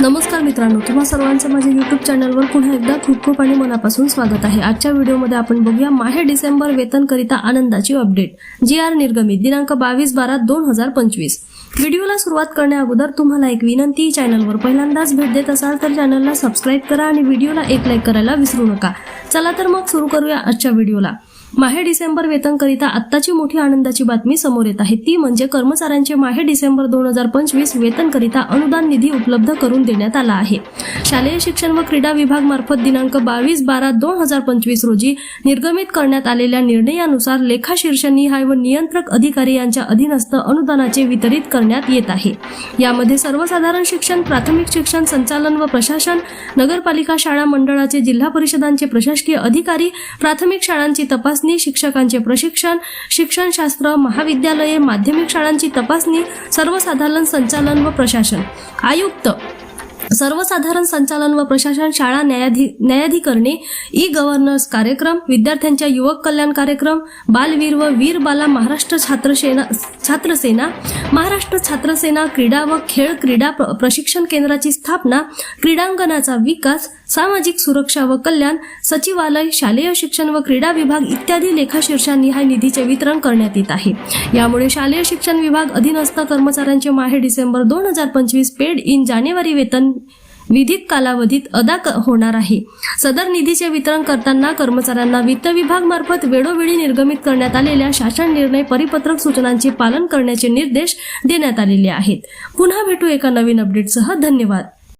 नमस्कार मित्रांनो तुम्हा सर्वांचं माझ्या युट्यूब चॅनलवर पुन्हा एकदा खूप खूप आणि मनापासून स्वागत आहे. आजच्या व्हिडिओमध्ये आपण बघूया माहे डिसेंबर वेतनकरिता आनंदाची अपडेट जी आर निर्गमित दिनांक बावीस बारा दोन हजार पंचवीस. व्हिडिओला सुरुवात करण्या अगोदर तुम्हाला एक विनंती चॅनलवर पहिल्यांदाच भेट देत असाल तर चॅनलला सबस्क्राईब करा आणि व्हिडिओला एक लाईक करायला विसरू नका. चला तर मग सुरू करूया आजच्या व्हिडिओला. माहे डिसेंबर वेतनकरिता आत्ताची मोठी आनंदाची बातमी समोर येत आहे. ती म्हणजे कर्मचाऱ्यांचे माहे डिसेंबर दोन हजार पंचवीस वेतनकरिता अनुदान निधी उपलब्ध करून देण्यात आला आहे. शालेय शिक्षण व क्रीडा विभाग मार्फत दिनांक बावीस बारा दोन हजार पंचवीस रोजी निर्गमित करण्यात आलेल्या निर्णयानुसार लेखा शीर्षनिहाय व नियंत्रक अधिकारी यांच्या अधीनस्थ अनुदानाचे वितरित करण्यात येत आहे. यामध्ये सर्वसाधारण शिक्षण प्राथमिक शिक्षण संचालन व प्रशासन नगरपालिका शाळा मंडळाचे जिल्हा परिषदांचे प्रशासकीय अधिकारी प्राथमिक शाळांची तपासणी शिक्षकांचे प्रशिक्षण शिक्षणशास्त्र महाविद्यालये माध्यमिक शाळांची तपासणी सर्वसाधारण संचालन व प्रशासन. आयुक्त सर्वसाधारण संचालन व प्रशासन शाळा न्यायाधी न्यायाधिकरणे ई गव्हर्नन्स कार्यक्रम विद्यार्थ्यांच्या युवक कल्याण कार्यक्रम बालवीर व वीर बाला महाराष्ट्र छात्रसेना छात्रसेना महाराष्ट्र छात्रसेना क्रीडा व खेळ क्रीडा प्र- प्रशिक्षण केंद्राची स्थापना क्रीडांगणाचा विकास सामाजिक सुरक्षा व कल्याण सचिवालय शालेय शिक्षण व क्रीडा विभाग इत्यादी लेखाशीर्षांनी हा निधीचे वितरण करण्यात येत आहे. यामुळे शालेय शिक्षण विभाग अधीनस्थ कर्मचाऱ्यांचे माहे डिसेंबर दोन हजार पंचवीस पेड इन जानेवारी वेतन विधित कालावधीत अदा क- होणार आहे. सदर निधीचे वितरण करताना कर्मचाऱ्यांना वित्त विभाग मार्फत वेळोवेळी निर्गमित करण्यात आलेल्या शासन निर्णय परिपत्रक सूचनांचे पालन करण्याचे निर्देश देण्यात आलेले आहेत. पुन्हा भेटू एका नवीन अपडेटसह धन्यवाद.